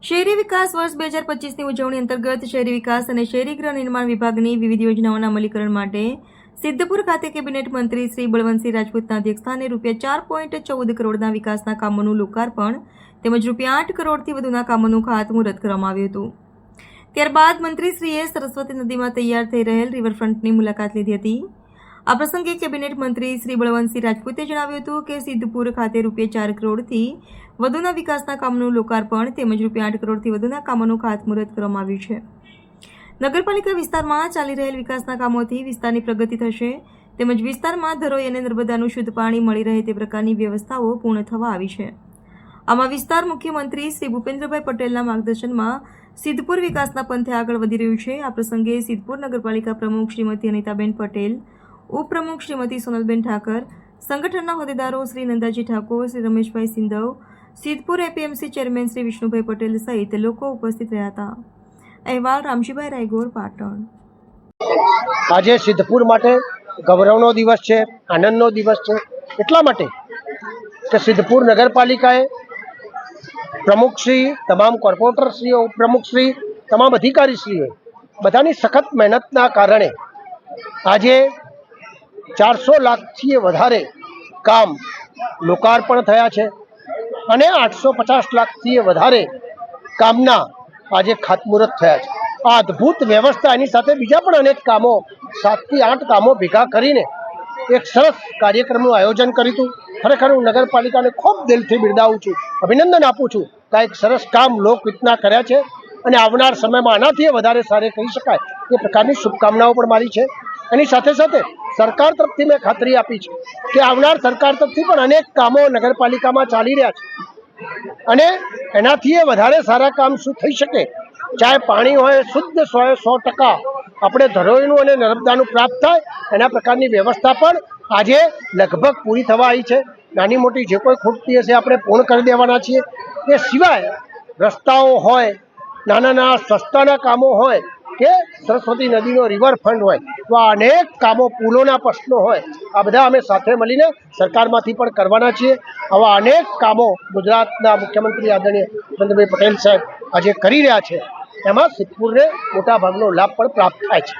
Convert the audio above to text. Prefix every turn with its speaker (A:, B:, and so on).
A: શહેરી વિકાસ વર્ષ બે હજાર પચીસની ઉજવણી અંતર્ગત શહેરી વિકાસ અને શહેરી ગૃહ નિર્માણ વિભાગની વિવિધ યોજનાઓના અમલીકરણ માટે સિદ્ધપુર ખાતે કેબિનેટ મંત્રી શ્રી બળવંતસિંહ રાજપૂતના અધ્યક્ષસ્થાને રૂપિયા ચાર પોઈન્ટ ચૌદ કરોડના વિકાસના કામોનું લોકાર્પણ તેમજ રૂપિયા આઠ કરોડથી વધુના કામોનું ખાતમુહૂર્ત કરવામાં આવ્યું હતું. ત્યારબાદ મંત્રીશ્રીએ સરસ્વતી નદીમાં તૈયાર થઈ રહેલ રિવરફ્રન્ટની મુલાકાત લીધી હતી. આ પ્રસંગે કેબિનેટ મંત્રી શ્રી બળવંતસિંહ રાજપૂતે જણાવ્યું હતું કે સિદ્ધપુર ખાતે રૂપિયા ચાર કરોડથી વધુના વિકાસના કામનું લોકાર્પણ તેમજ રૂપિયા આઠ કરોડથી વધુના કામોનું ખાતમુહૂર્ત કરવામાં આવ્યું છે. નગરપાલિકા વિસ્તારમાં ચાલી રહેલ વિકાસના કામોથી વિસ્તારની પ્રગતિ થશે તેમજ વિસ્તારમાં ધરોઈ અને નર્મદાનું શુદ્ધ પાણી મળી રહે તે પ્રકારની વ્યવસ્થાઓ પૂર્ણ થવા આવી છે. આમાં વિસ્તાર મુખ્યમંત્રી શ્રી ભૂપેન્દ્રભાઈ પટેલના માર્ગદર્શનમાં સિદ્ધપુર વિકાસના પંથે આગળ વધી રહ્યું છે. આ પ્રસંગે સિદ્ધપુર નગરપાલિકા પ્રમુખ શ્રીમતી અનિતાબેન પટેલ ઉપપ્રમુખ શ્રીમતી સોનલબેન ઠાકર, સંગઠનના હોદ્દેદારો શ્રી નંદાજી ઠાકોર, શ્રી રમેશભાઈ સિંધવ, સિદ્ધપુર એપીએમસી ચેરમેન શ્રી વિષ્ણુભાઈ પટેલ સહિત લોકો ઉપસ્થિત રહ્યા હતા. અહેવાલ રામજીભાઈ રાયગોર, પાટણ.
B: આજે સિદ્ધપુર માટે ગૌરવનો દિવસ છે, આનંદનો દિવસ છે. એટલા માટે કે સિદ્ધપુર નગરપાલિકાએ પ્રમુખશ્રી તમામ કોર્પોરેટરશ્રીઓ ઉપપ્રમુખશ્રી તમામ અધિકારીશ્રીઓ બધાની સખત મહેનતના કારણે આજે ચારસો લાખથી વધારે કામ લોકાર્પણ થયા છે અને આઠસો પચાસ લાખથી વધારે કામના આજે ખાતમુહૂર્ત થયા છે. આ અદ્ભુત વ્યવસ્થા એની સાથે બીજા પણ અનેક કામો, સાતથી આઠ કામો ભેગા કરીને એક સરસ કાર્યક્રમનું આયોજન કર્યું હતું. ખરેખર હું નગરપાલિકાને ખૂબ દિલથી બિરદાવું છું, અભિનંદન આપું છું કે એક સરસ કામ લોકહિતના કર્યા છે અને આવનાર સમયમાં આનાથી વધારે સારે કહી શકાય એ પ્રકારની શુભકામનાઓ પણ મારી છે. એની સાથે સાથે સરકાર તરફથી મેં ખાતરી આપી છે કે આવનાર સરકાર તરફથી પણ અનેક કામો નગરપાલિકામાં ચાલી રહ્યા છે. અને એનાથી એ વધારે સારા કામ શું થઈ શકે? ચાહે પાણી હોય, શુદ્ધ સો સો ટકા આપણે ધરોઈનું અને નર્મદાનું પ્રાપ્ત થાય, એના પ્રકારની વ્યવસ્થા પણ આજે લગભગ પૂરી થવા આવી છે. નાની મોટી જે કોઈ ખૂટતી હશે આપણે પૂર્ણ કરી દેવાના છીએ. એ સિવાય રસ્તાઓ હોય નાના નાના સસ્તાના કામો હોય કે સરસ્વતી નદીનો રિવરફ્રન્ટ હોય. તો આ અનેક કામો પુલોના પ્રશ્નો હોય. આ બધા અમે સાથે મળીને સરકારમાંથી પણ કરવાના છીએ. આવા અનેક કામો ગુજરાતના મુખ્યમંત્રી આદરણીય ચંદ્રભાઈ પટેલ સાહેબ આજે કરી રહ્યા છે. એમાં સિદ્ધપુરને મોટા ભાગનો લાભ પણ પ્રાપ્ત થાય છે.